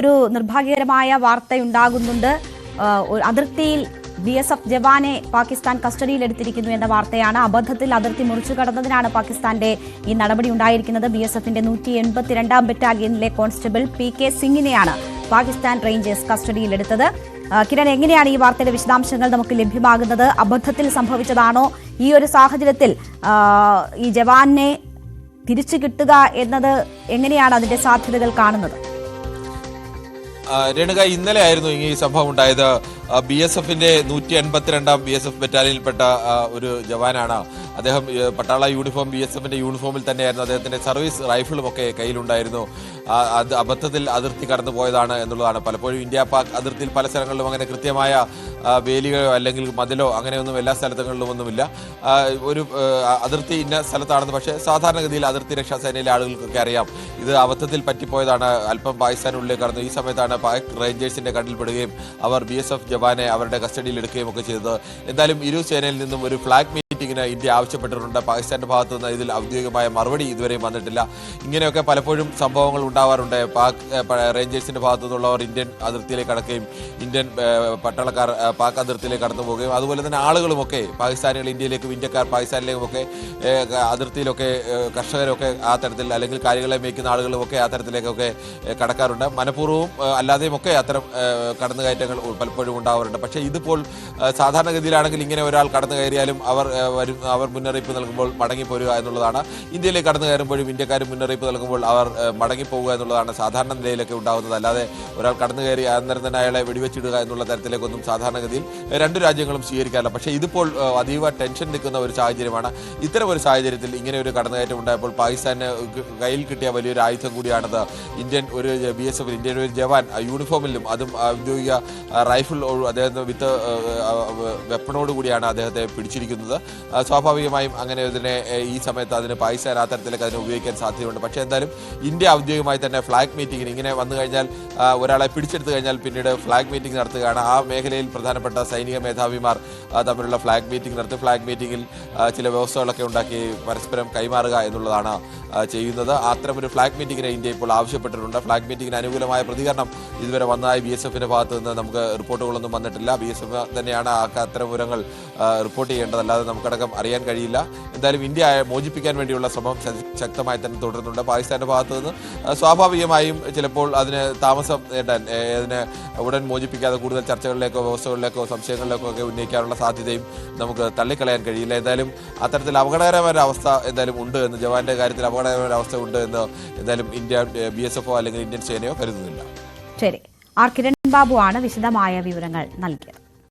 ഒരു നിർഭാഗ്യകരമായ വാർത്തയുണ്ടാകുന്നുണ്ട്. അതിർത്തിയിൽ ബി എസ് എഫ് ജവാനെ പാകിസ്ഥാൻ കസ്റ്റഡിയിലെടുത്തിരിക്കുന്നു എന്ന വാർത്തയാണ്. അബദ്ധത്തിൽ അതിർത്തി മുറിച്ചു കടന്നതിനാണ് പാകിസ്ഥാന്റെ ഈ നടപടി ഉണ്ടായിരിക്കുന്നത്. ബി എസ് എഫിന്റെ നൂറ്റി എൺപത്തിരണ്ടാം ബറ്റാലിയനിലെ കോൺസ്റ്റബിൾ പി കെ സിംഗിനെയാണ് പാകിസ്ഥാൻ റേഞ്ചേഴ്സ് കസ്റ്റഡിയിലെടുത്തത്. കിരൺ എങ്ങനെയാണ് ഈ വാർത്തയുടെ വിശദാംശങ്ങൾ നമുക്ക് ലഭ്യമാകുന്നത്? അബദ്ധത്തിൽ സംഭവിച്ചതാണോ? ഈ ഒരു സാഹചര്യത്തിൽ ഈ ജവാനെ തിരിച്ചു കിട്ടുക എന്നത് എങ്ങനെയാണ് അതിന്റെ സാധ്യതകൾ കാണുന്നത്? രേണുക ഇന്നലെ ആയിരുന്നു ഈ സംഭവം ഉണ്ടായത്. ബി എസ് എഫിന്റെ നൂറ്റി എൺപത്തിരണ്ടാം ബി എസ് എഫ് ബറ്റാലിയനിൽപ്പെട്ട ഒരു ജവാനാണ്. അദ്ദേഹം പട്ടാള യൂണിഫോം ബി എസ് എഫിന്റെ യൂണിഫോമിൽ തന്നെയായിരുന്നു. അദ്ദേഹത്തിന്റെ സർവീസ് റൈഫിളും ഒക്കെ കയ്യിലുണ്ടായിരുന്നു. അത് അബദ്ധത്തിൽ അതിർത്തി കടന്നു പോയതാണ് എന്നുള്ളതാണ്. പലപ്പോഴും ഇന്ത്യ പാക് അതിർത്തിയിൽ പല സ്ഥലങ്ങളിലും അങ്ങനെ കൃത്യമായ വേലികളോ അല്ലെങ്കിൽ മതിലോ അങ്ങനെയൊന്നും എല്ലാ സ്ഥലങ്ങളിലും ഒന്നുമില്ല. ഒരു അതിർത്തി ഇന്ന സ്ഥലത്താണെന്ന് പക്ഷേ സാധാരണഗതിയിൽ അതിർത്തി രക്ഷാസേനയിലെ ആളുകൾക്കൊക്കെ അറിയാം. ഇത് അബദ്ധത്തിൽ പറ്റിപ്പോയതാണ്. അല്പം പാകിസ്ഥാനുള്ളിലേക്ക് കടന്നു. ഈ സമയത്താണ് പാക് റേഞ്ചേഴ്സിന്റെ കണ്ണിൽപ്പെടുകയും അവർ ബി എസ് എഫ് ജവാനെ അവരുടെ കസ്റ്റഡിയിൽ എടുക്കുകയും ഒക്കെ ചെയ്തത്. എന്തായാലും ഇരു സേനയിൽ നിന്നും ഒരു ഫ്ലാഗ് മീറ്റിംഗിന് ഇന്ത്യ ആവശ്യപ്പെട്ടിട്ടുണ്ട്. പാകിസ്ഥാന്റെ ഭാഗത്തു നിന്ന് ഇതിൽ ഔദ്യോഗികമായ മറുപടി ഇതുവരെയും വന്നിട്ടില്ല. ഇങ്ങനെയൊക്കെ പലപ്പോഴും സംഭവങ്ങൾ ഉണ്ടാവാറുണ്ട്. പാക് റേഞ്ചേഴ്സിന്റെ ഭാഗത്തു നിന്നുള്ളവർ ഇന്ത്യൻ അതിർത്തിയിലേക്ക് കടക്കുകയും ഇന്ത്യൻ പട്ടാളക്കാർ പാക് അതിർത്തിയിലേക്ക് കടന്നു പോവുകയും അതുപോലെ തന്നെ ആളുകളുമൊക്കെ പാകിസ്ഥാനികൾ ഇന്ത്യയിലേക്കും ഇന്ത്യക്കാർ പാകിസ്ഥാനിലേക്കും ഒക്കെ ഏ, അതിർത്തിയിലൊക്കെ കർഷകരൊക്കെ ആ തരത്തിൽ അല്ലെങ്കിൽ കാര്യങ്ങളെ മേയ്ക്കുന്ന ആളുകളുമൊക്കെ ആ തരത്തിലേക്കൊക്കെ കടക്കാറുണ്ട്. മനഃപൂർവവും ഏ, അല്ലാതെയും ഒക്കെ അത്തരം കടന്നുകയറ്റങ്ങൾ പലപ്പോഴും ഉണ്ടാവാറുണ്ട്. പക്ഷേ ഇതിപ്പോൾ സാധാരണഗതിയിലാണെങ്കിൽ ഇങ്ങനെ ഒരാൾ കടന്നു കയറിയാലും അവർ വരും അവർ മുന്നറിയിപ്പ് നൽകുമ്പോൾ മടങ്ങിപ്പോരുക എന്നുള്ളതാണ്. ഇന്ത്യയിലേക്ക് കടന്നു കയറുമ്പോഴും ഇന്ത്യക്കാർ മുന്നറിയിപ്പ് നൽകുമ്പോൾ അവർ മടങ്ങിപ്പോവുക എന്നുള്ളതാണ് സാധാരണ നിലയിലൊക്കെ ഉണ്ടാകുന്നത് അല്ലാതെ ഒരാൾ കടന്നു കയറി അന്നേരം തന്നെ അയാളെ വെടിവെച്ചിടുക എന്നുള്ള തരത്തിലേക്കൊന്നും സാധാരണഗതിയിൽ രണ്ട് രാജ്യങ്ങളും സ്വീകരിക്കാറില്ല. പക്ഷേ ഇതിപ്പോൾ അതീവ ടെൻഷൻ നിൽക്കുന്ന ഒരു സാഹചര്യമാണ്. ഇത്തരം ഒരു സാഹചര്യത്തിൽ ഇങ്ങനെ ഒരു കടന്നുകയറ്റം ഉണ്ടായപ്പോൾ പാകിസ്ഥാന് കയ്യിൽ കിട്ടിയ വലിയൊരു ആയുധം കൂടിയാണത്. ഇന്ത്യൻ ഒരു ബി എസ് എഫിൽ ഇന്ത്യൻ ഒരു ജവാൻ യൂണിഫോമിലും അതും ഔദ്യോഗിക റൈഫിൾ അദ്ദേഹത്തിന് വിത്ത് വെപ്പണോട് കൂടിയാണ് അദ്ദേഹത്തെ പിടിച്ചിരിക്കുന്നത്. സ്വാഭാവികമായും അങ്ങനെ ഇതിനെ ഈ സമയത്ത് അതിന് പൈസ ആ തരത്തിലേക്ക് അതിനെ ഉപയോഗിക്കാൻ സാധ്യതയുണ്ട്. പക്ഷേ എന്തായാലും ഇന്ത്യ ഔദ്യോഗികമായി തന്നെ ഫ്ലാഗ് മീറ്റിംഗിന് ഇങ്ങനെ വന്നു കഴിഞ്ഞാൽ ഒരാളെ പിടിച്ചെടുത്തു കഴിഞ്ഞാൽ പിന്നീട് ഫ്ലാഗ് മീറ്റിംഗ് നടത്തുകയാണ്. ആ മേഖലയിൽ പ്രധാനപ്പെട്ട സൈനിക മേധാവിമാർ തമ്മിലുള്ള ഫ്ലാഗ് മീറ്റിംഗ് നടത്തി ഫ്ലാഗ് മീറ്റിംഗിൽ ചില വ്യവസ്ഥകളൊക്കെ ഉണ്ടാക്കി പരസ്പരം കൈമാറുക എന്നുള്ളതാണ് ചെയ്യുന്നത്. അത്തരമൊരു ഫ്ലാഗ് മീറ്റിംഗിനെ ഇന്ത്യ ഇപ്പോൾ ആവശ്യപ്പെട്ടിട്ടുണ്ട്. ഫ്ലാഗ് മീറ്റിംഗിന് അനുകൂലമായ പ്രതികരണം ഇതുവരെ വന്നതായി ബി എസ് എഫിന്റെ ഭാഗത്ത് നിന്ന് നമുക്ക് റിപ്പോർട്ടുകളൊന്നും വന്നിട്ടില്ല. ബി എസ് എഫ് തന്നെയാണ് അത്തരം വിവരങ്ങൾ റിപ്പോർട്ട് ചെയ്യേണ്ടത്. അല്ലാതെ നമുക്കടക്കം അറിയാൻ കഴിയില്ല. എന്തായാലും ഇന്ത്യ മോചിപ്പിക്കാൻ വേണ്ടിയുള്ള ശ്രമം ശക്തമായി തന്നെ തുടരുന്നുണ്ട്. പാകിസ്ഥാന്റെ ഭാഗത്തു നിന്ന്. സ്വാഭാവികമായും ചിലപ്പോൾ അതിന് താമസം നേടാൻ അതിനെ ഉടൻ മോചിപ്പിക്കാതെ കൂടുതൽ ചർച്ചകളിലേക്കോ വ്യവസ്ഥകളിലേക്കോ സംശയങ്ങളിലേക്കോ ഒക്കെ ഉന്നയിക്കാനുള്ള സാധ്യതയും നമുക്ക് തള്ളിക്കളയാൻ കഴിയില്ല. എന്തായാലും അത്തരത്തിൽ അപകടകരമായ ഒരു അവസ്ഥ എന്തായാലും ഉണ്ട് എന്ന് ജവാന്റെ കാര്യത്തിൽ അപകടകരമായ അവസ്ഥ ഉണ്ട് എന്ന് എന്തായാലും ഇന്ത്യ ബി എസ് എഫോ അല്ലെങ്കിൽ ഇന്ത്യൻ സേനയോ കരുതുന്നില്ല. ശരി. ആർ കിരൺ ബാബു ആണ് വിശദമായ വിവരങ്ങൾ നൽകിയത്.